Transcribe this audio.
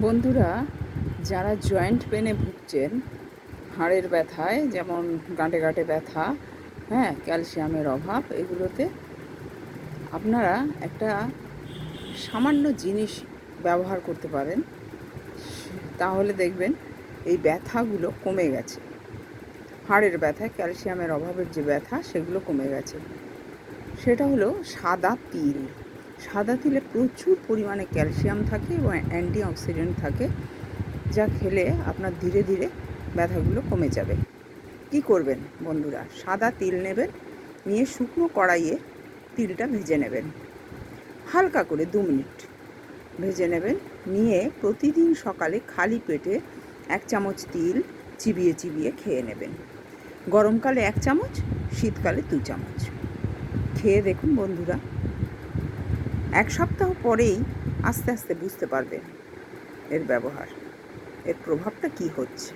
বন্ধুরা, যারা জয়েন্ট পেনে ভুগছেন, হাড়ের ব্যথায়, যেমন গাঁটে গাঁটে ব্যথা হ্যাঁ ক্যালসিয়ামের অভাব, এগুলোতে আপনারা একটা সামান্য জিনিস ব্যবহার করতে পারেন। তাহলে দেখবেন এই ব্যথাগুলো কমে গেছে। হাড়ের ব্যথা ক্যালসিয়ামের অভাবের যে ব্যথা, সেগুলো কমে গেছে। সেটা হলো সাদা তিল। সাদা তিলে প্রচুর পরিমাণে ক্যালসিয়াম থাকে এবং অ্যান্টি অক্সিডেন্ট থাকে, যা খেলে আপনার ধীরে ধীরে ব্যথাগুলো কমে যাবে। কি করবেন বন্ধুরা? সাদা তিল নেবেন, নিয়ে শুকনো কড়াইয়ে তিলটা ভেজে নেবেন। হালকা করে দু মিনিট ভেজে নেবেন। নিয়ে প্রতিদিন সকালে খালি পেটে এক চামচ তিল চিবিয়ে চিবিয়ে খেয়ে নেবেন। গরমকালে এক চামচ, শীতকালে দু চামচ। খেয়ে দেখুন বন্ধুরা এক সপ্তাহ পরেই আস্তে আস্তে বুঝতে পারবেন এর ব্যবহার এর প্রভাবটা কি হচ্ছে।